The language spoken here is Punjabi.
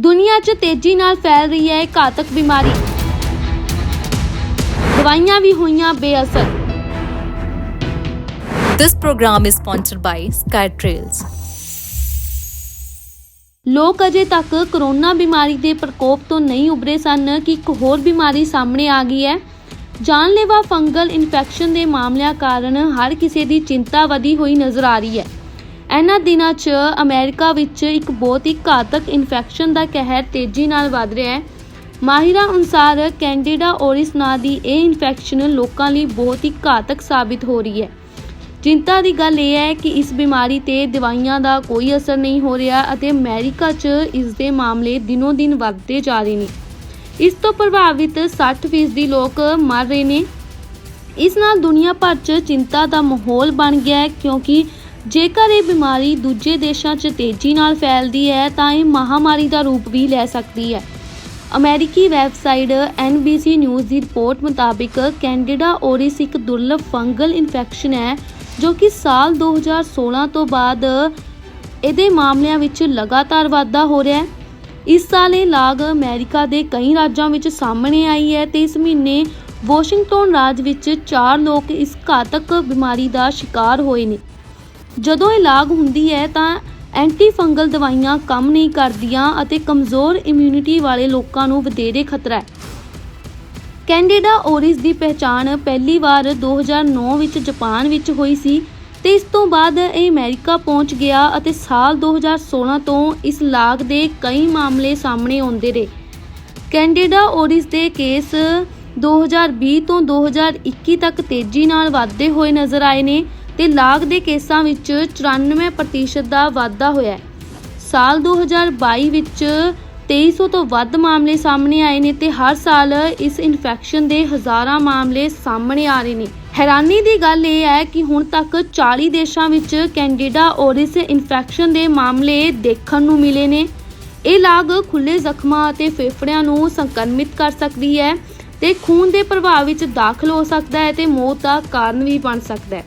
ਦੁਨੀਆ 'ਚ ਤੇਜ਼ੀ ਨਾਲ ਫੈਲ ਰਹੀ ਹੈ ਇਹ ਘਾਤਕ ਬਿਮਾਰੀ। ਦਵਾਈਆਂ ਵੀ ਹੋਈਆਂ ਬੇਅਸਰ। This program is sponsored by SkyTrails. ਲੋਕ ਅਜੇ ਤੱਕ ਕਰੋਨਾ ਬਿਮਾਰੀ ਦੇ ਪ੍ਰਕੋਪ ਤੋਂ ਨਹੀਂ ਉਬਰੇ ਸਨ ਕਿ ਇੱਕ ਹੋਰ ਬਿਮਾਰੀ ਸਾਹਮਣੇ ਆ ਗਈ ਹੈ। ਜਾਨਲੇਵਾ ਫੰਗਲ ਇਨਫੈਕਸ਼ਨ ਦੇ ਮਾਮਲਿਆਂ ਕਾਰਨ ਹਰ ਕਿਸੇ ਦੀ ਚਿੰਤਾ ਵਧੀ ਹੋਈ ਨਜ਼ਰ ਆ ਰਹੀ ਹੈ। ਇਹਨਾਂ ਦਿਨਾਂ 'ਚ ਅਮਰੀਕਾ ਵਿੱਚ ਇੱਕ ਬਹੁਤ ਹੀ ਘਾਤਕ ਇਨਫੈਕਸ਼ਨ ਦਾ ਕਹਿਰ ਤੇਜ਼ੀ ਨਾਲ ਵੱਧ ਰਿਹਾ ਹੈ। ਮਾਹਿਰਾਂ ਅਨੁਸਾਰ ਕੈਂਡੀਡਾ ਔਰਿਸ ਨਾਂ ਦੀ ਇਹ ਇਨਫੈਕਸ਼ਨ ਲੋਕਾਂ ਲਈ ਬਹੁਤ ਹੀ ਘਾਤਕ ਸਾਬਿਤ ਹੋ ਰਹੀ ਹੈ। ਚਿੰਤਾ ਦੀ ਗੱਲ ਇਹ ਹੈ ਕਿ ਇਸ ਬਿਮਾਰੀ ਤੇ ਦਵਾਈਆਂ ਦਾ ਕੋਈ ਅਸਰ ਨਹੀਂ ਹੋ ਰਿਹਾ ਅਤੇ ਅਮਰੀਕਾ 'ਚ ਇਸ ਦੇ ਮਾਮਲੇ ਦਿਨੋ-ਦਿਨ ਵੱਧਦੇ ਜਾ ਰਹੇ ਨੇ। ਇਸ ਤੋਂ ਪ੍ਰਭਾਵਿਤ 60% ਲੋਕ ਮਰ ਰਹੇ ਨੇ। ਇਸ ਨਾਲ ਦੁਨੀਆ ਭਰ 'ਚ ਚਿੰਤਾ ਦਾ ਮਾਹੌਲ ਬਣ ਗਿਆ ਹੈ ਕਿਉਂਕਿ ਜੇਕਰ ਇਹ ਬਿਮਾਰੀ ਦੂਜੇ ਦੇਸ਼ਾਂ 'ਚ ਤੇਜ਼ੀ ਨਾਲ ਫੈਲਦੀ ਹੈ, ਤਾਂ ਇਹ ਮਹਾਮਾਰੀ ਦਾ ਰੂਪ ਵੀ ਲੈ ਸਕਦੀ ਹੈ। ਅਮਰੀਕੀ ਵੈਬਸਾਈਟ NBC ਨਿਊਜ਼ ਦੀ ਰਿਪੋਰਟ ਮੁਤਾਬਿਕ ਕੈਂਡੀਡਾ ਓਰਿਸ ਇੱਕ ਦੁਰਲਭ ਫੰਗਲ ਇਨਫੈਕਸ਼ਨ ਹੈ, ਜੋ ਕਿ ਸਾਲ 2016 ਤੋਂ ਬਾਅਦ ਇਹਦੇ ਮਾਮਲਿਆਂ ਵਿੱਚ ਲਗਾਤਾਰ ਵਾਧਾ ਹੋ ਰਿਹਾ ਹੈ। ਇਸ ਸਾਲ ਇਹ ਲਾਗ ਅਮਰੀਕਾ ਦੇ ਕਈ ਰਾਜਾਂ ਵਿੱਚ ਸਾਹਮਣੇ ਆਈ ਹੈ ਤੇ ਇਸ ਮਹੀਨੇ ਵਾਸ਼ਿੰਗਟਨ ਰਾਜ ਵਿੱਚ 4 ਲੋਕ ਇਸ ਘਾਤਕ ਬਿਮਾਰੀ ਦਾ ਸ਼ਿਕਾਰ ਹੋਏ ਨੇ। ਜਦੋਂ ਇਹ ਲਾਗ ਹੁੰਦੀ ਹੈ ਤਾਂ ਐਂਟੀ ਫੰਗਲ ਦਵਾਈਆਂ ਕੰਮ ਨਹੀਂ ਕਰਦੀਆਂ ਅਤੇ ਕਮਜ਼ੋਰ ਇਮਿਊਨਿਟੀ ਵਾਲੇ ਲੋਕਾਂ ਨੂੰ ਵਧੇਰੇ ਖਤਰਾ ਹੈ। ਕੈਂਡੀਡਾ ਔਰਿਸ ਦੀ ਪਹਿਚਾਣ ਪਹਿਲੀ ਵਾਰ 2009 ਵਿੱਚ ਜਾਪਾਨ ਵਿੱਚ ਹੋਈ ਸੀ ਤੇ ਇਸ ਤੋਂ ਬਾਅਦ ਇਹ ਅਮਰੀਕਾ ਪਹੁੰਚ ਗਿਆ ਅਤੇ ਸਾਲ 2016 ਤੋਂ ਇਸ ਲਾਗ ਦੇ ਕਈ ਮਾਮਲੇ ਸਾਹਮਣੇ ਆਉਂਦੇ ਰਹੇ। ਕੈਂਡੀਡਾ ਓਰਿਸ ਦੇ ਕੇਸ 2020 ਤੋਂ 2021 ਤੱਕ ਤੇਜ਼ੀ ਨਾਲ ਵਧਦੇ ਹੋਏ ਨਜ਼ਰ ਆਏ ਨੇ ਤੇ ਲਾਗ ਦੇ ਕੇਸਾਂ ਵਿੱਚ 94% ਦਾ ਵਾਧਾ ਹੋਇਆ ਹੈ। ਸਾਲ 2022 ਵਿੱਚ 2300 ਤੋਂ ਵੱਧ ਮਾਮਲੇ ਸਾਹਮਣੇ ਆਏ ਨੇ ਤੇ ਹਰ ਸਾਲ ਇਸ ਇਨਫੈਕਸ਼ਨ ਦੇ ਹਜ਼ਾਰਾਂ ਮਾਮਲੇ ਸਾਹਮਣੇ ਆ ਰਹੇ ਨੇ। ਹੈਰਾਨੀ ਦੀ ਗੱਲ ਇਹ ਹੈ ਕਿ ਹੁਣ ਤੱਕ 40 ਦੇਸ਼ਾਂ ਵਿੱਚ ਕੈਂਡੀਡਾ ਔਰਿਸ ਇਨਫੈਕਸ਼ਨ ਦੇ ਮਾਮਲੇ ਦੇਖਣ ਨੂੰ ਮਿਲੇ ਨੇ। ਇਹ ਲਾਗ ਖੁੱਲੇ ਜ਼ਖਮਾਂ ਅਤੇ ਫੇਫੜਿਆਂ ਨੂੰ ਸੰਕਰਮਿਤ ਕਰ ਸਕਦੀ ਹੈ ਤੇ ਖੂਨ ਦੇ ਪ੍ਰਭਾਵ ਵਿੱਚ ਦਾਖਲ ਹੋ ਸਕਦਾ ਹੈ ਤੇ ਮੌਤ ਦਾ ਕਾਰਨ ਵੀ ਬਣ ਸਕਦਾ ਹੈ।